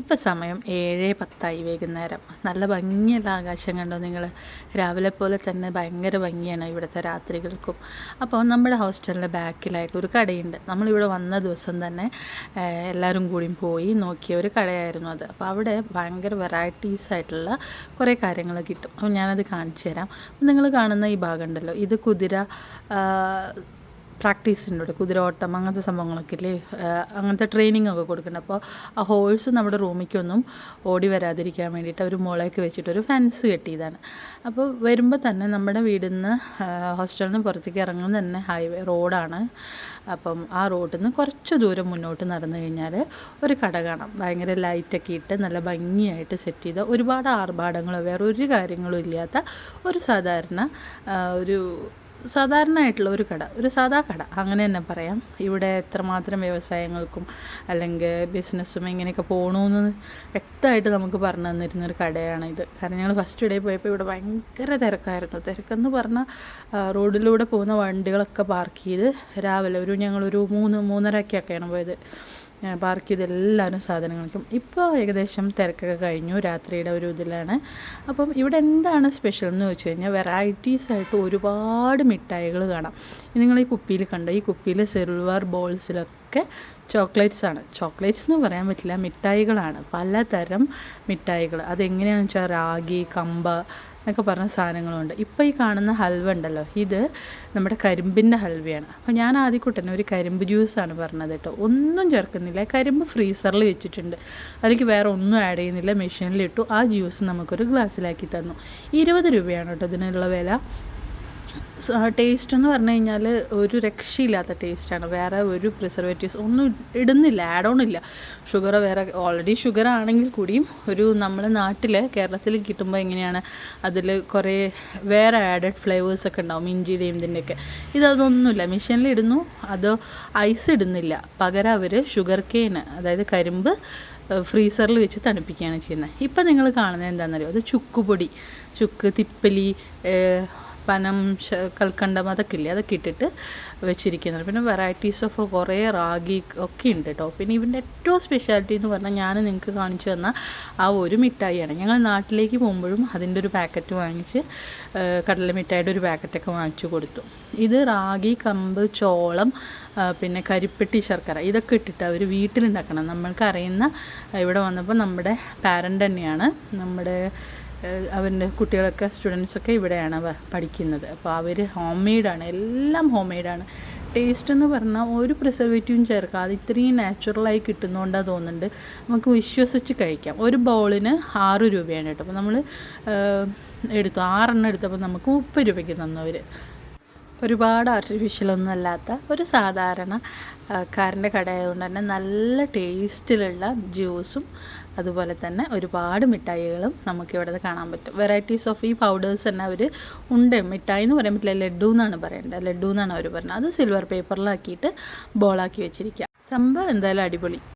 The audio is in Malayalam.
ഇപ്പം സമയം ഏഴ് പത്തായി വൈകുന്നേരം. നല്ല ഭംഗിയുള്ള ആകാശം കണ്ടോ നിങ്ങൾ? രാവിലെ പോലെ തന്നെ ഭയങ്കര ഭംഗിയാണ് ഇവിടുത്തെ രാത്രികൾക്കും. അപ്പോൾ നമ്മുടെ ഹോസ്റ്റലിന്റെ ബാക്കിലായിട്ട് ഒരു കടയുണ്ട്. നമ്മളിവിടെ വന്ന ദിവസം തന്നെ എല്ലാവരും കൂടിയും പോയി നോക്കിയ ഒരു കടയായിരുന്നു അത്. അപ്പോൾ അവിടെ ഭയങ്കര വെറൈറ്റീസ് ആയിട്ടുള്ള കുറേ കാര്യങ്ങൾ കിട്ടും. അപ്പോൾ ഞാനത് കാണിച്ചു തരാം. നിങ്ങൾ കാണുന്ന ഈ ഭാഗം ഉണ്ടല്ലോ. ഇത് കുതിര പ്രാക്ടീസ് ഉണ്ട് കുതിരോട്ടം അങ്ങനത്തെ സംഭവങ്ങളൊക്കെ ഇല്ലേ? അങ്ങനത്തെ ട്രെയിനിങ് ഒക്കെ കൊടുക്കുന്നുണ്ട് അപ്പോൾ ആ ഹോഴ്സ് നമ്മുടെ റൂമിക്കൊന്നും ഓടി വരാതിരിക്കാൻ വേണ്ടിയിട്ട് ഒരു മുളയൊക്കെ വെച്ചിട്ട് ഒരു ഫെൻസ് കെട്ടിയതാണ്. അപ്പോൾ വരുമ്പോൾ തന്നെ നമ്മുടെ വീടിൽ നിന്ന് ഹോസ്റ്റലിൽ നിന്ന് പുറത്തേക്ക് ഇറങ്ങുന്ന തന്നെ ഹൈവേ റോഡാണ് അപ്പം ആ റോഡിൽ നിന്ന് കുറച്ച് ദൂരം മുന്നോട്ട് നടന്നു കഴിഞ്ഞാൽ ഒരു കട കാണാം. ഭയങ്കര ലൈറ്റൊക്കെ ഇട്ട് നല്ല ഭംഗിയായിട്ട് സെറ്റ് ചെയ്ത ഒരുപാട് ആർഭാടങ്ങളോ വേറെ ഒരു കാര്യങ്ങളും ഇല്ലാത്ത ഒരു സാധാരണ ഒരു സാധാരണയായിട്ടുള്ള ഒരു കട ഒരു സാധാ കട അങ്ങനെ തന്നെ പറയാം. ഇവിടെ എത്രമാത്രം വ്യവസായങ്ങൾക്കും അല്ലെങ്കിൽ ബിസിനസ്സും എങ്ങനെയൊക്കെ പോകണമെന്ന് വ്യക്തമായിട്ട് നമുക്ക് പറഞ്ഞു തന്നിരുന്ന ഒരു കടയാണ് ഇത്. കാരണം ഞങ്ങൾ ഫസ്റ്റ് ഡേ പോയപ്പോൾ ഇവിടെ ഭയങ്കര തിരക്കായിരുന്നു. തിരക്കെന്ന് പറഞ്ഞാൽ റോഡിലൂടെ പോകുന്ന വണ്ടികളൊക്കെ പാർക്ക് ചെയ്ത് രാവിലെ ഒരു ഞങ്ങളൊരു മൂന്ന് മൂന്നരക്കൊക്കെയാണ് പോയത്. പാർക്ക് ചെയ്ത് എല്ലാവരും സാധനങ്ങൾക്കും ഇപ്പോൾ ഏകദേശം തിരക്കൊക്കെ കഴിഞ്ഞു രാത്രിയുടെ ഒരു ഇതിലാണ്. അപ്പം ഇവിടെ എന്താണ് സ്പെഷ്യൽ എന്ന് വെച്ച് കഴിഞ്ഞാൽ വെറൈറ്റീസ് ആയിട്ട് ഒരുപാട് മിഠായികൾ കാണാം. നിങ്ങൾ ഈ കുപ്പിയിൽ കണ്ട? ഈ കുപ്പിയിൽ സിൽവർ ബോൾസിലൊക്കെ ചോക്ലേറ്റ്സ് ആണ്. ചോക്ലേറ്റ്സ് എന്ന് പറയാൻ പറ്റില്ല മിഠായികളാണ്. പലതരം മിഠായികൾ. അതെങ്ങനെയാണെന്ന് വെച്ചാൽ റാഗി കമ്പ എന്നൊക്കെ പറഞ്ഞ സാധനങ്ങളുണ്ട്. ഇപ്പോൾ ഈ കാണുന്ന ഹൽവ ഉണ്ടല്ലോ ഇത് നമ്മുടെ കരിമ്പിന്റെ ഹൽവയാണ്. അപ്പോൾ ഞാൻ ആദ്യം കൂട്ടന്നെ ഒരു കരിമ്പ് ജ്യൂസാണ് പറഞ്ഞത് കേട്ടോ. ഒന്നും ചേർക്കുന്നില്ല. കരിമ്പ് ഫ്രീസറിൽ വെച്ചിട്ടുണ്ട്. അതിലേക്ക് വേറെ ഒന്നും ആഡ് ചെയ്യുന്നില്ല. മെഷീനിലിട്ടു ആ ജ്യൂസ് നമുക്കൊരു ഗ്ലാസ്സിലാക്കി തന്നു. ഇരുപത് രൂപയാണ് കേട്ടോ ഇതിനുള്ള വില. ടേസ്റ്റ് എന്ന് പറഞ്ഞു കഴിഞ്ഞാൽ ഒരു രക്ഷയില്ലാത്ത ടേസ്റ്റാണ് വേറെ ഒരു പ്രിസർവേറ്റീവ്സ് ഒന്നും ഇടുന്നില്ല ആഡ് ഓൺ ഇല്ല. ഷുഗർ വേറെ ഓൾറെഡി ഷുഗർ ആണെങ്കിൽ കൂടിയും ഒരു നമ്മുടെ നാട്ടിൽ കേരളത്തിൽ കിട്ടുമ്പോൾ എങ്ങനെയാണ് അതിൽ കുറേ വേറെ ആഡഡ് ഫ്ലേവേഴ്സ് ഒക്കെ ഉണ്ടാവും ഇഞ്ചിയുടെയും ഇതിന്റെയൊക്കെ ഇതൊന്നുമില്ല മെഷീനിൽ ഇടുന്നു അത് ഐസ് ഇടുന്നില്ല. പകരം അവർ ഷുഗർ കെയിന് അതായത് കരിമ്പ് ഫ്രീസറിൽ വെച്ച് തണുപ്പിക്കുകയാണ് ചെയ്യുന്നത്. ഇപ്പം നിങ്ങൾ കാണുന്നത് എന്താണെന്നറിയോ? അത് ചുക്കുപൊടി ചുക്ക് തിപ്പലി പനം കൽക്കണ്ടം അതൊക്കെ ഇല്ലേ? അതൊക്കെ ഇട്ടിട്ട് വെച്ചിരിക്കുന്നത്. പിന്നെ വെറൈറ്റീസ് ഓഫ് കുറേ റാഗി ഒക്കെ ഉണ്ട് കേട്ടോ പിന്നെ ഇവന്റെ ഏറ്റവും സ്പെഷ്യാലിറ്റി എന്ന് പറഞ്ഞാൽ ഞാൻ നിങ്ങൾക്ക് കാണിച്ചു തന്ന ആ ഒരു മിഠായിയാണ്. ഞങ്ങൾ നാട്ടിലേക്ക് പോകുമ്പോഴും അതിന്റെ ഒരു പാക്കറ്റ് വാങ്ങിച്ച് കടല മിഠായിയുടെ ഒരു പാക്കറ്റൊക്കെ വാങ്ങിച്ചു കൊടുത്തു. ഇത് റാഗി കമ്പ് ചോളം പിന്നെ കരിപ്പെട്ടി ശർക്കര ഇതൊക്കെ ഇട്ടിട്ട് അവർ വീട്ടിലുണ്ടാക്കണം. നമ്മൾക്ക് അറിയുന്ന ഇവിടെ വന്നപ്പോൾ നമ്മുടെ പാരന്റ് തന്നെയാണ്. നമ്മുടെ അവന്റെ കുട്ടികളൊക്കെ സ്റ്റുഡൻസൊക്കെ ഇവിടെയാണ് പഠിക്കുന്നത്. അപ്പോൾ അവർ ഹോം മെയ്ഡാണ് എല്ലാം ഹോം മെയ്ഡാണ് ടേസ്റ്റ് എന്ന് പറഞ്ഞാൽ ഒരു പ്രിസർവേറ്റീവും ചേർക്കാതെ ഇത്രയും നാച്ചുറലായി കിട്ടുന്നതുകൊണ്ടാണ് തോന്നുന്നുണ്ട്. നമുക്ക് വിശ്വസിച്ച് കഴിക്കാം. ഒരു ബൗളിന് ആറ് രൂപയാണ് കേട്ടോ. അപ്പോൾ നമ്മൾ എടുത്തു. ആറെണ്ണം എടുത്തപ്പോൾ നമുക്ക് മുപ്പത് രൂപയ്ക്ക് തന്നവർ ഒരുപാട് ആർട്ടിഫിഷ്യലൊന്നും അല്ലാത്ത ഒരു സാധാരണ കാരന്റെ കടയായതുകൊണ്ട് തന്നെ നല്ല ടേസ്റ്റിലുള്ള ജ്യൂസും അതുപോലെ തന്നെ ഒരുപാട് മിഠായികളും നമുക്ക് ഇവിടെ കാണാൻ പറ്റും. വെറൈറ്റീസ് ഓഫ് ഈ പൗഡേഴ്സ് തന്നെ അവർ ഉണ്ട്. മിഠായി എന്ന് പറയാൻ പറ്റില്ല ലഡു എന്നാണ് പറയേണ്ടത്. ലഡു എന്നാണ് അവർ പറഞ്ഞത്. അത് സിൽവർ പേപ്പറിലാക്കിയിട്ട് ബോളാക്കി വെച്ചിരിക്കുക സംഭവം എന്തായാലും അടിപൊളി.